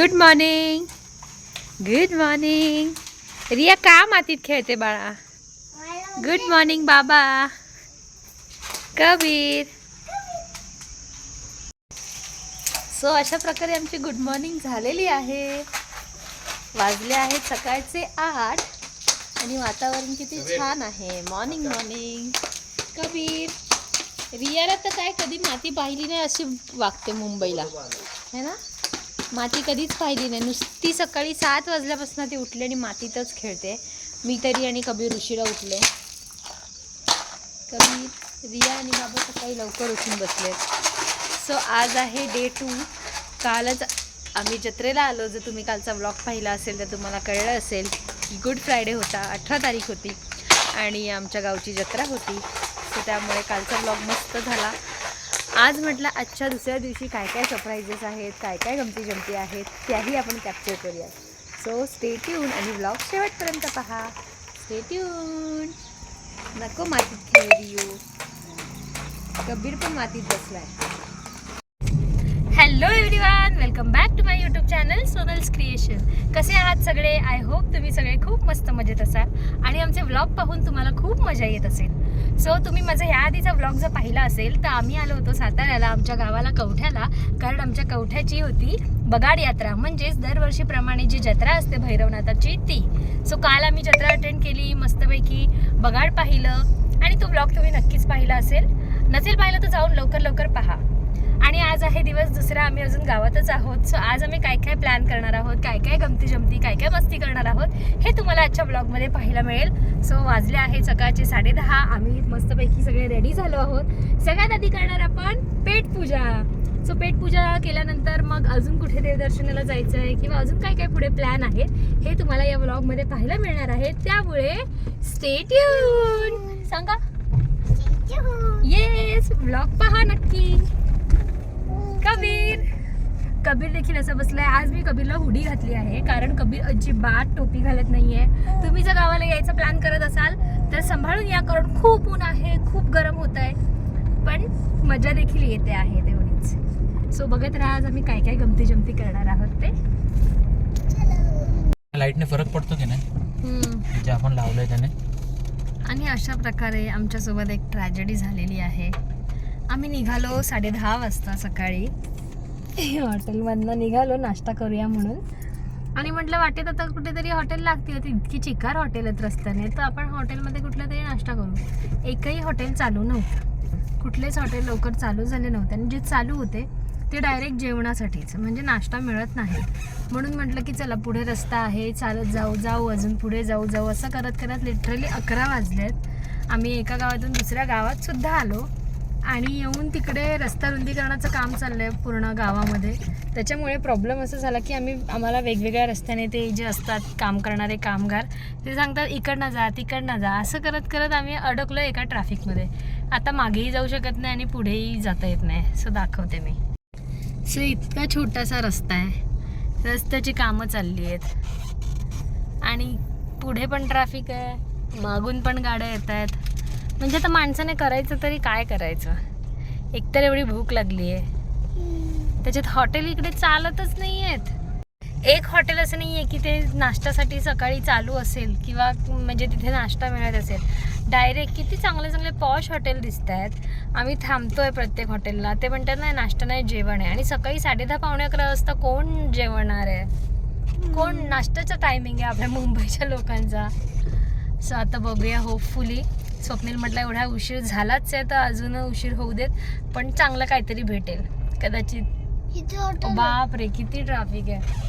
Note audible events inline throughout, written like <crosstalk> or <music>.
Good morning good morning Riya का मातीत खेळते बाळा? गुड मॉर्निंग बाबा. कबीर. सो अशा प्रकारे आमची गुड मॉर्निंग झालेली आहे. वाजले आहेत सकाळचे आठ आणि वातावरण किती छान आहे. Morning morning Kabir. रियाला तर काय कधी माती पाहिली नाही अशी वागते मुंबईला. है ना? माती कधीच पाहिली नाही. नुसती सकाळी सात वाजल्यापासून ती उठली आणि मातीतच खेळते. मी तरी आणि कबीर उशिरा उठले. कबीर रिया आणि बाबा सकाळी लवकर उठून बसले सो आज आहे डे टू कालच आम्ही जत्रेला आलो. जर तुम्ही कालचा व्लॉग पाहिला असेल तर तुम्हाला कळलं असेल की गुड फ्रायडे होता. अठरा तारीख होती. आणि आमच्या गावची जत्रा होती. सो त्यामुळे कालचा व्लॉग मस्त झाला. आज म्हटलं आजच्या दुसऱ्या दिवशी काय काय सरप्राईजेस आहेत काय काय गमती जमती आहेत त्याही आपण कॅप्चर करूया सो स्टे ट्यून आणि ब्लॉग शेवटपर्यंत पहा. स्टे ट्यून नको मातीत यू कबीर पण मातीत बसलाय. Hello everyone welcome back to my YouTube channel Sonal's creation कसे आहात सगळे? आय होप तुम्ही सगळे मस्त मजेत असाल. आणि आमचे व्लॉग पाहून तुम्हाला खूप मजा येत असेल. सो तुम्ही माझा ह्या आधीचा व्लॉग जर पाहिला असेल तर आम्ही आलो होतो साताऱ्याला आमच्या गावाला कवठ्याला. कारण आमच्या कवठ्याची होती बगाड यात्रा. म्हणजेच दरवर्षीप्रमाणे जी जत्रा असते भैरवनाथाची ती. सो काल आम्ही जत्रा अटेंड केली मस्तपैकी बगाड पाहिलं. आणि तो व्लॉग तुम्ही नक्कीच पाहिला असेल. नसेल पाहिलं तर जाऊन लवकर लवकर पहा. आणि आज आहे दिवस दुसरा. आम्ही अजून गावातच आहोत. सो आज आम्ही काय काय प्लॅन करणार आहोत? काय काय गमती जमती काय काय मस्ती करणार आहोत? हे तुम्हाला आजच्या ब्लॉगमध्ये पाहायला मिळेल. सो वाजले आहे सकाळचे साडेदहा. आम्ही मस्तपैकी सगळे रेडी झालो आहोत. सगळ्यात आधी करणार आपण पेट पूजा. सो पेट पूजा केल्यानंतर मग अजून कुठे देवदर्शनाला जायचं आहे किंवा अजून काय काय पुढे प्लॅन आहेत हे तुम्हाला या ब्लॉगमध्ये पाहायला मिळणार आहे. त्यामुळे स्टेट सांगा. येस ब्लॉग पहा नक्की. कबीर. कबीर देखील असं बसलाय. आज मी कबीरला हुडी घातली आहे कारण कबीर अजिबात टोपी घालत नाहीये. तुम्ही जर गावाला यायचा प्लॅन करत असाल तर सांभाळून या कारण खूप ऊन आहे खूप गरम होत आहे पण मजा देखील येते आहे तेवढीच. सो बघत राहा आज आम्ही काय काय गमती जमती करणार आहोत ते. लाईटने फरक पडतो की नाही. जे आपण लावलंय त्याने. आणि अशा प्रकारे आमच्यासोबत एक ट्रॅजेडी झालेली आहे. आम्ही निघालो साडे दहा वाजता सकाळी. <laughs> हॉटेलमधनं निघालो नाश्ता करूया म्हणून. आणि म्हटलं वाटेत आता कुठेतरी हॉटेल लागते आता इतकी चिकार हॉटेल आहेत रस्त्याने तर आपण हॉटेलमध्ये कुठलं तरी नाश्ता करू. एकही हॉटेल चालू नव्हतं. कुठलेच हॉटेल लवकर चालू झाले नव्हते आणि जे चालू होते ते डायरेक्ट जेवणासाठीच म्हणजे नाश्ता मिळत नाही. म्हणून म्हटलं की चला पुढे रस्ता आहे चालत जाऊ जाऊ अजून पुढे जाऊ जाऊ असं करत करत लिटरली अकरा वाजलेत. आम्ही एका गावातून दुसऱ्या गावात सुद्धा आलो. आणि येऊन तिकडे रस्ता रुंदीकरणाचं काम चाललं आहे पूर्ण गावामध्ये. त्याच्यामुळे प्रॉब्लेम असं झाला की आम्ही आम्हाला वेगवेगळ्या रस्त्याने ते जे असतात काम करणारे कामगार ते सांगतात इकडनं जा तिकडनं जा. असं करत करत आम्ही अडकलो एका ट्रॅफिकमध्ये आता मागेही जाऊ शकत नाही आणि पुढेही जाता येत नाही सो दाखवते मी. सो इतका छोटासा रस्ता आहे. रस्त्याची कामं चालली आहेत. आणि पुढे पण ट्रॅफिक आहे मागून पण गाड्या येत आहेत म्हणजे आता माणसाने करायचं तरी काय करायचं? एकतर एवढी भूक लागली आहे. त्याच्यात हॉटेल इकडे चालतच नाही आहेत एक हॉटेल असं नाही आहे की ते नाश्त्यासाठी सकाळी चालू असेल किंवा म्हणजे तिथे नाश्ता मिळत असेल. डायरेक्ट किती चांगले चांगले पॉश हॉटेल दिसत आहेत आम्ही थांबतो आहे प्रत्येक हॉटेलला. ते म्हणतात नाही नाश्ता नाही जेवण आहे. आणि सकाळी साडेदहा पावणे अकरा वाजता कोण जेवणार आहे? कोण? नाश्त्याचा टायमिंग आहे आपल्या मुंबईच्या लोकांचा. सो आता बघूया होपफुली स्वप्नील म्हटलं एवढा उशीर झालाच आहे तर अजून उशीर होऊ देत पण चांगलं काहीतरी भेटेल. कदाचित बाप रे किती ट्रॅफिक आहे.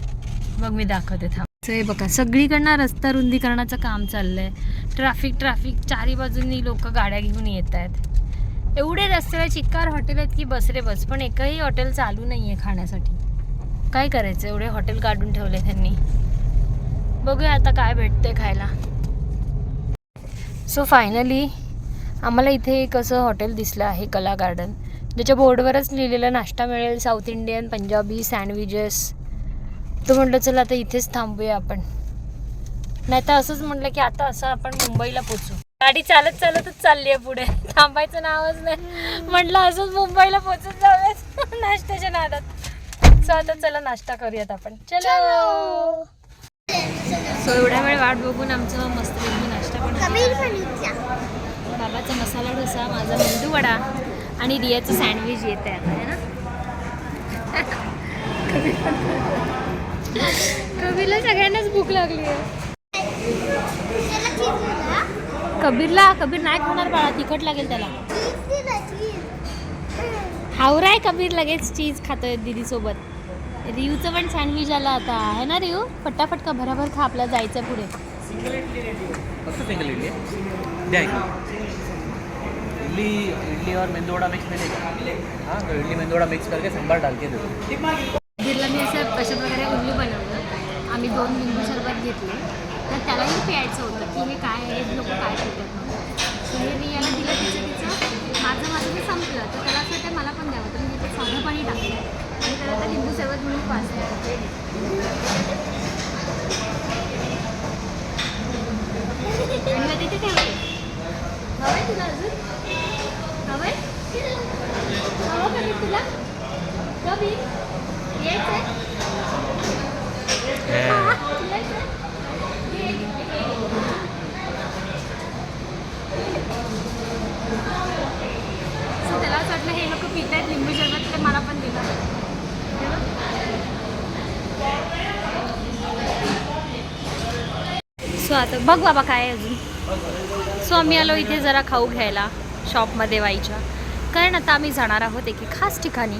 बघ मी दाखवते थांब. हे बघा सगळीकडनं रस्ता रुंदीकरणाचं काम चाललंय. ट्रॅफिक ट्रॅफिक चारी बाजूनी लोक गाड्या घेऊन येत आहेत. एवढे रस्त्याला चिक्कार हॉटेल आहेत की बस रे बस पण एकही हॉटेल चालू नाही आहे खाण्यासाठी. काय करायचं? एवढे हॉटेल काढून ठेवले त्यांनी. बघूया आता काय भेटते खायला. सो फायनली आम्हाला इथे एक असं हॉटेल दिसलं आहे कला गार्डन. ज्याच्या बोर्डवरच लिहिलेलं नाश्ता मिळेल साऊथ इंडियन पंजाबी सँडविचेस तर म्हटलं चला आता इथेच थांबूया आपण. नाही तर असंच म्हटलं की आता असं आपण मुंबईला पोचू. गाडी चालत चालतच चालली आहे पुढे. थांबायचं नावच नाही. म्हटलं असंच मुंबईला पोचून जाऊयात <laughs> नाश्त्याच्या नादात. सो आता चला नाश्ता करूयात आपण. चलो. सो एवढ्या वेळ वाट बघून आमचं झाला. बाबाचा मसाला डोसा माझा मेंदू वडा आणि रियाचं सँडविच येत आहे आता है ना? कबीरला सगळ्यांनाच भूक लागली आहे. कबीरला कबीर नाही खाणार बाळा तिखट लागेल त्याला. हावराय कबीर लगेच चीज खातोय दीदी सोबत रियूचं पण सँडविच आला आता आहे ना रियू? फटाफट का भराभर खा आपल्याला जायचं पुढे. फक्त सिंगल इडली द्या इडली इडली और मेंदू वड़ा मिक्स मिलेगा हाँ तो इडली मेंदू वड़ा मिक्स करके सांभर डाल के दे दो मी असं कशा प्रकारे उल्लू बनवलं आम्ही दोन लिंबू सरबत घेतले तर त्यालाही प्यायचं होतं की हे काय आहे हे लोक काय पितात म्हणून. तर हे दिलं तिचं तिचं माझं माझं ते संपलं तर त्याला असं वाटतं मला पण द्यावं तर मी ते साधं पाणी टाकलं आणि त्याला आता लिंबू सरबत म्हणून पाचलं आणि मग तिथे ठेवते हवंय तुला अजून हवंय हवं कधी तुला कधी यायचंय यायचंय So त्याला असं वाटलं हे लोक पित आहेत लिंबू सरबत ते मला पण दिलं आता बघ बाबा काय अजून. सो आम्ही आलो इथे जरा खाऊ घ्यायला शॉपमध्ये वाईच्या कारण आता आम्ही जाणार आहोत एके खास ठिकाणी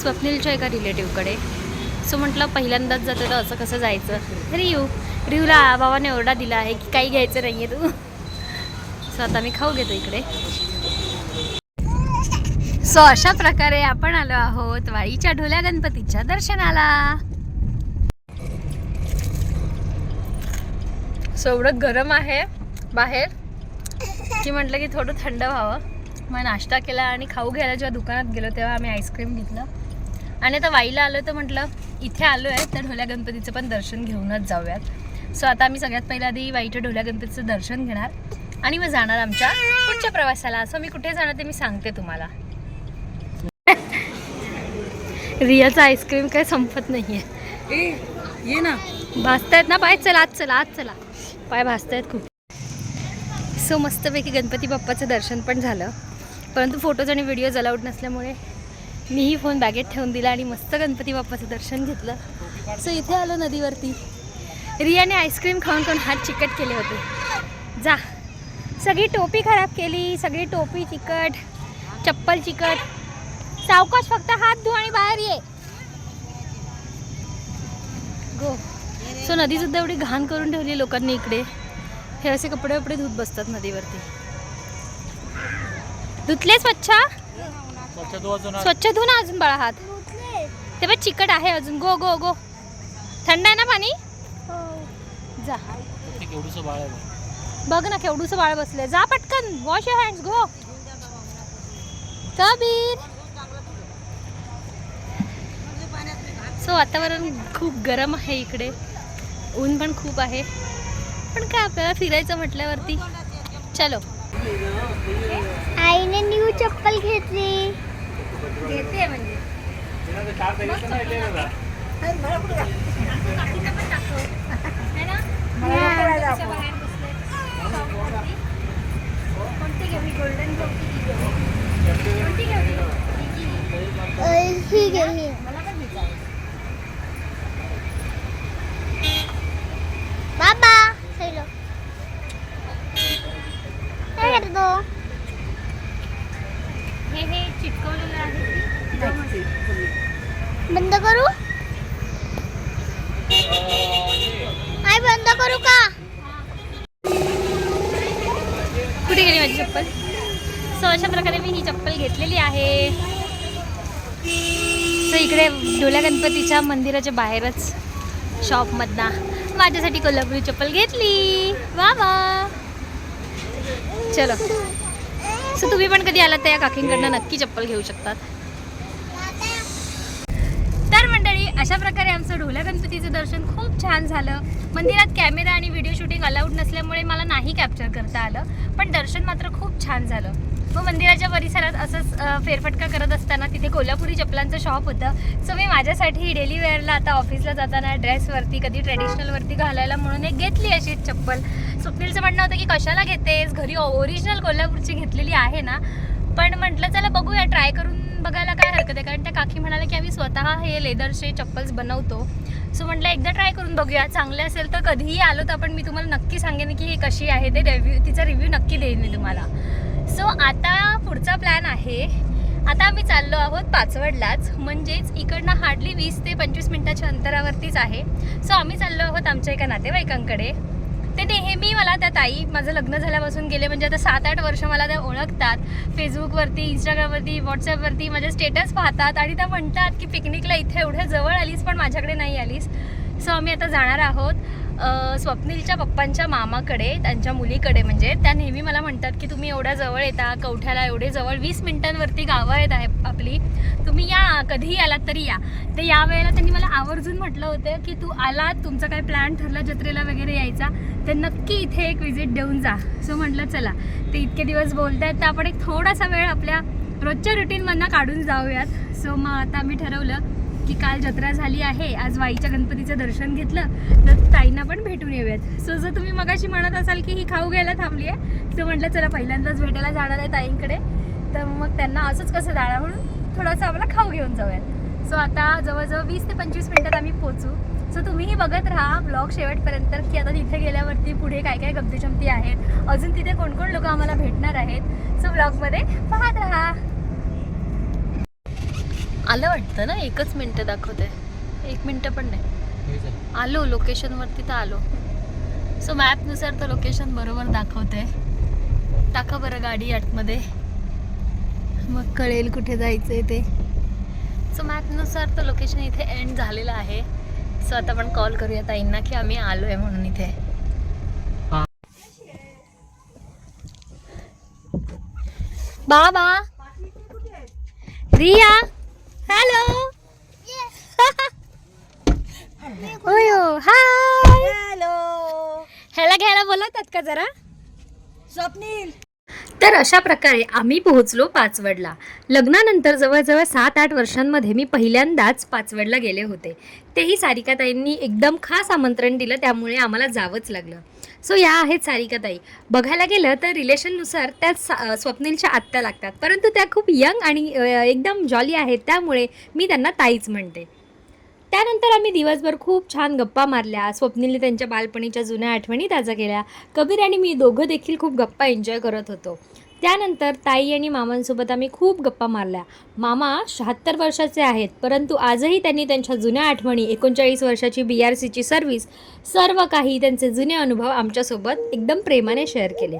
स्वप्नीलच्या एका रिलेटिव्हकडे सो म्हटलं पहिल्यांदाच जातो तर असं कसं जायचं? रियू रियूला बाबाने ओरडा दिला आहे की काही घ्यायचं नाही आहे तू. सो आता मी खाऊ घेतो इकडे. सो अशा प्रकारे आपण आलो आहोत वाईच्या ढोल्या गणपतीच्या दर्शनाला. सो एवढं गरम आहे बाहेर. की म्हटलं की थोडं थंड व्हावं. मग नाश्ता केला आणि खाऊ घ्यायला जेव्हा दुकानात गेलो तेव्हा आम्ही आईस्क्रीम घेतलं. आणि आता वाईला आलो तर म्हटलं इथे आलो आहे तर ढोल्या गणपतीचं पण दर्शन घेऊनच जाऊयात. सो आता आम्ही सगळ्यात पहिल्या आधी वाईच्या ढोल्या गणपतीचं दर्शन घेणार. आणि मग जाणार आमच्या पुढच्या प्रवासाला. सो मी कुठे जाणार ते मी सांगते तुम्हाला. रियाचं आईस्क्रीम काय संपत नाही आहे ये ना. भाजतायत ना पाय चला आज चला आज चला. पाय भासत आहेत खूप. सो मस्तपैकी गणपती बाप्पाचं दर्शन पण झालं. परंतु फोटोज आणि व्हिडिओज अलाउड नसल्यामुळे मीही फोन बॅगेत ठेवून दिला आणि मस्त गणपती बाप्पाचं दर्शन घेतलं. सो इथे आलो नदीवरती. रियाने आईस्क्रीम खाऊन खाऊन हात चिकट केले होते. जा. सगळी टोपी खराब केली. सगळी टोपी चिकट. चप्पल चिकट. सावकाश फक्त हात धु आणि बाहेर ये. गो सो नदी सुद्धा एवढी घाण करून ठेवली लोकांनी इकडे. हे असे कपडे वपडे धुत बसतात नदीवरती. धुतले स्वच्छ? स्वच्छ दो अजून स्वच्छ धु ना अजून बाळा हात. ते पण चिकट आहे अजून. गो गो गो. थंड आहे ना पाणी? जा. केवढूचं बाळ आहे बघ ना केवढूस बाळ बसले जा पटकन. Wash your hands go. Kabir so वातावरण खूप गरम आहे इकडे. ऊन पण खूप आहे. पण काय आपल्याला फिरायचं म्हटल्यावरती? चलो. आईने न्यू चप्पल घेतली. घेते म्हणजे कोणती घ्यावी गोल्डन कोणती घ्यावी ही गेली मला पण विचार बाबा सैलो काय करतो हे हे चिटकवलेलं आहे बंद करू आई बंद करू का कुठे चप्पल. सो अशा प्रकारे मी ही चप्पल घेतलेली आहे. सो इकडे डोल्या गणपतीच्या मंदिराच्या बाहेरच शॉपमधनं माझ्यासाठी कोल्हापुरी चप्पल घेतली. वा वा. चलो. सो तुम्ही पण कधी आलात तर या काकींकडनं नक्की चप्पल घेऊ शकतात. तर मंडळी अशा प्रकारे आमचं ढोल्या गणपतीचं दर्शन खूप छान झालं. मंदिरात कॅमेरा आणि व्हिडिओ शूटिंग अलाउड नसल्यामुळे मला नाही कॅप्चर करता आलं. पण दर्शन मात्र खूप छान झालं. मग मंदिराच्या परिसरात असंच फेरफटका करत असताना तिथे कोल्हापुरी चपलांचं शॉप होतं. सो मी माझ्यासाठी डेली वेअरला आता ऑफिसला जाताना ड्रेसवरती कधी ट्रेडिशनलवरती घालायला म्हणून एक घेतली अशी चप्पल. स्वप्नीलचं म्हणणं होतं की कशाला घेतेस? घरी ओरिजिनल कोल्हापूरची घेतलेली आहे ना. पण म्हटलं चला बघूया ट्राय करून बघायला काय हरकत आहे. कारण त्या काकी म्हणाल्या की आम्ही स्वतः हे लेदरचे चप्पल्स बनवतो. सो म्हटलं एकदा ट्राय करून बघूया. चांगले असेल तर कधीही आलो तर आपण मी तुम्हाला नक्की सांगेन की हे कशी आहे ते रिव्ह्यू तिचा रिव्ह्यू नक्की देईन मी तुम्हाला. सो आता पुढचा प्लॅन आहे. आता आम्ही चाललो आहोत पाचवडलाच. म्हणजेच इकडनं हार्डली वीस ते पंचवीस मिनिटाच्या अंतरावरतीच आहे. सो आम्ही चाललो आहोत आमच्या एका नातेवाईकांकडे. ते नेहमी मला त्या ताई माझं लग्न झाल्यापासून गेले म्हणजे आता सात आठ वर्ष मला त्या ओळखतात. फेसबुकवरती इंस्टाग्रामवरती व्हॉट्सअपवरती माझे स्टेटस पाहतात आणि त्या म्हणतात की पिकनिकला इथे एवढ्या जवळ आलीस पण माझ्याकडे नाही आलीस. सो आम्ही आता जाणार आहोत. स्वप्नीलच्या पप्पांच्या मामाकडे त्यांच्या मुलीकडे म्हणजे त्या नेहमी मला म्हणतात की तुम्ही एवढ्या जवळ येता कवठ्याला एवढे जवळ वीस मिनिटांवरती गावं आहेत आहे आपली. तुम्ही या कधीही आलात तरी या. तर या वेळेला त्यांनी मला आवर्जून म्हटलं होतं की तू आलात तुमचा काही प्लॅन ठरला जत्रेला वगैरे यायचा तर नक्की इथे एक व्हिजिट देऊन जा. सो म्हटलं चला. ते इतके दिवस बोलत आहेत तर आपण एक थोडासा वेळ आपल्या रोजच्या रुटीनमधनं काढून जाऊयात. सो मग आता आम्ही ठरवलं की काल जत्रा झाली आहे आज वाईच्या गणपतीचं दर्शन घेतलं तर ताईंना पण भेटून येऊयात. सो जर तुम्ही मगाशी म्हणत असाल की ही खाऊ घ्यायला थांबली आहे तर म्हटलं चला पहिल्यांदाच भेटायला जाणार आहे ताईंकडे. तर मग त्यांना असंच कसं जाणार म्हणून थोडंसं आम्हाला खाऊ घेऊन जाऊयात. सो आता जवळजवळ वीस ते पंचवीस मिनिटात आम्ही पोचू सो तुम्हीही बघत राहा ब्लॉग शेवटपर्यंत की आता तिथे गेल्यावरती पुढे काय काय गमतीजमती आहेत. अजून तिथे कोण कोण लोक आम्हाला भेटणार आहेत. सो ब्लॉगमध्ये पाहत राहा. आलं वाटतं ना? एकच मिनटं दाखवते. एक मिनटं पण नाही. आलो लोकेशनवरती तर आलो. सो मॅपनुसार तर लोकेशन बरोबर दाखवते. टाका बरं गाडी आतमध्ये. मग कळेल कुठे जायचं आहे ते सो मॅपनुसार तर लोकेशन इथे एंड झालेलं आहे. सो आता आपण कॉल करूया ताईंना की आम्ही आलो आहे म्हणून इथे. हा. बाबा! रिया! हॅलो होय हाय हॅलो ह्याला घ्यायला बोलवतात का जरा? स्वप्नील. तर अशा प्रकारे आम्ही पोहोचलो पाचवडला. लग्नानंतर जवळजवळ सात आठ वर्षांमध्ये मी पहिल्यांदाच पाचवडला गेले होते. तेही सारिकाताईंनी एकदम खास आमंत्रण दिलं त्यामुळे आम्हाला जावंच लागलं. सो या आहेत सारिकाताई बघायला गेलं तर रिलेशननुसार त्या स्वप्नीलच्या आत्या लागतात. परंतु त्या खूप यंग आणि एकदम जॉली आहेत. त्यामुळे मी त्यांना ताईच म्हणते. त्यानंतर आम्ही दिवसभर खूप छान गप्पा मारल्या. स्वप्नीलने त्यांच्या बालपणीच्या जुन्या आठवणी ताज्या केल्या. कबीर आणि मी दोघं देखील खूप गप्पा एन्जॉय करत होतो. त्यानंतर ताई आणि मामांसोबत आम्ही खूप गप्पा मारल्या. मामा शहात्तर वर्षाचे आहेत परंतु आजही त्यांनी त्यांच्या जुन्या आठवणी एकोणचाळीस वर्षाची बी आर सीची सर्व्हिस सर्व काही त्यांचे जुने अनुभव आमच्यासोबत एकदम प्रेमाने शेअर केले.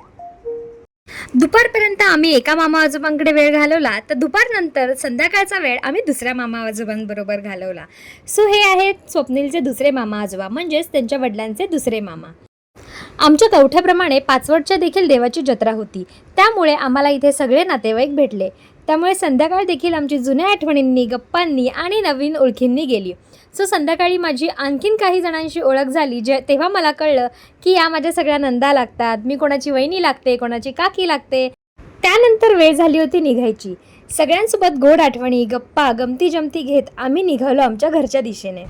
दुपारपर्यंत आम्ही एका मामा आजोबांकडे वेळ घालवला तर दुपारनंतर संध्याकाळचा वेळ आम्ही दुसऱ्या मामा आजोबांबरोबर घालवला. सो हे आहेत स्वप्नीलचे दुसरे मामा आजोबा म्हणजेच त्यांच्या वडिलांचे दुसरे मामा. आमच्या कवठ्याप्रमाणे पाचवडच्या देखील देवाची जत्रा होती. त्यामुळे आम्हाला इथे सगळे नातेवाईक भेटले. त्यामुळे संध्याकाळ देखील आमची जुन्या आठवणींनी गप्पांनी आणि नवीन ओळखींनी गेली. सो संध्याकाळी माझी आणखीन काही जणांशी ओळख झाली जे तेव्हा मला कळलं की या माझ्या सगळ्या नंदा लागतात. मी कोणाची वहिनी लागते कोणाची काकी लागते. त्यानंतर वेळ झाली होती निघायची. सगळ्यांसोबत गोड आठवणी गप्पा गमती जमती घेत आम्ही निघालो आमच्या घरच्या दिशेने.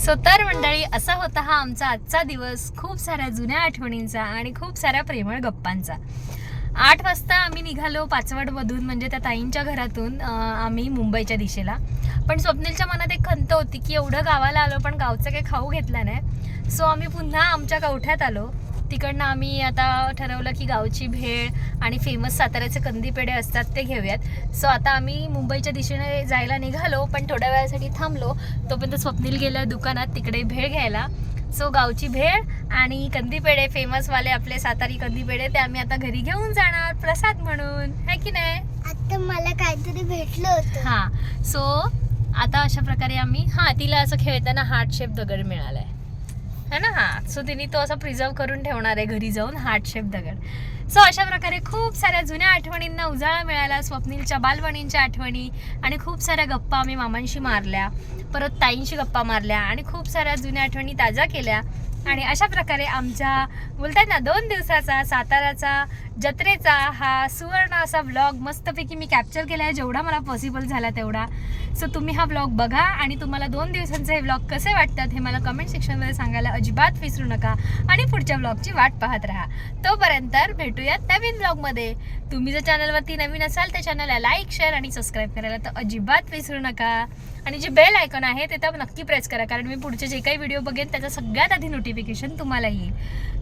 सो तर मंडळी असा होता हा आमचा आजचा दिवस. खूप साऱ्या जुन्या आठवणींचा आणि खूप साऱ्या प्रेमळ गप्पांचा. आठ वाजता आम्ही निघालो पाचवडमधून म्हणजे त्या ताईंच्या घरातून आम्ही मुंबईच्या दिशेला. पण स्वप्नीलच्या मनात एक खंत होती की एवढं गावाला आलो पण गावचं काही खाऊ घेतला नाही. सो आम्ही पुन्हा आमच्या कवठ्यात आलो. तिकडनं आम्ही आता ठरवलं की गावची भेळ आणि फेमस साताऱ्याचे कंदी पेढे असतात ते घेऊयात. सो आता आम्ही मुंबईच्या दिशेने जायला निघालो पण थोड्या वेळासाठी थांबलो. तोपर्यंत स्वप्नील गेलं दुकानात तिकडे भेळ घ्यायला. सो गावची भेळ आणि कंदी पेढे फेमसवाले आपले सातारी कंदी पेढे ते आम्ही आता घरी घेऊन जाणार प्रसाद म्हणून. है की नाही? आता मला काहीतरी भेटलं होतं. हा. सो आता अशा प्रकारे आम्ही हा तिला असं खेळताना हार्ट शेप दगड मिळालाय. है ना? हा. सो तिने तो असं प्रिझर्व करून ठेवणार आहे घरी जाऊन हार्ट शेप दगड. सो अशा प्रकारे खूप साऱ्या जुन्या आठवणींना उजाळा मिळाला. स्वप्नीलच्या बालवणींच्या आठवणी आणि खूप साऱ्या गप्पा आम्ही मामांशी मारल्या. परत ताईंशी गप्पा मारल्या आणि खूप साऱ्या जुन्या आठवणी ताज्या केल्या. आणि अशा प्रकारे आमच्या बोलतात ना दोन दिवसाचा साताराचा जत्रेचा हा सुवर्ण असा व्लॉग मस्तपैकी मी कॅप्चर केला आहे. जेवढा मला पॉसिबल झाला तेवढा. सो तुम्ही हा व्लॉग बघा आणि तुम्हाला दोन दिवसांचे हे व्लॉग कसे वाटतात हे मला कमेंट सेक्शनमध्ये सांगायला अजिबात विसरू नका आणि पुढच्या व्लॉगची वाट पाहत राहा. तोपर्यंत भेटूयात नवीन व्लॉगमध्ये तुम्ही जर चॅनलवरती नवीन असाल तर चॅनलला लाईक शेअर आणि सबस्क्राईब करायला तर अजिबात विसरू नका. आणि जे बेल आयकॉन आहे ते तर नक्की प्रेस करा कारण मी पुढचे जे काही व्हिडिओ बघेन त्याचं सगळ्यात आधी नोटिफिकेशन तुम्हाला येईल.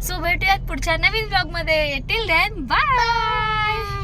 सो भेटूयात पुढच्या नवीन ब्लॉगमध्ये टिल धॅन Bye. Bye.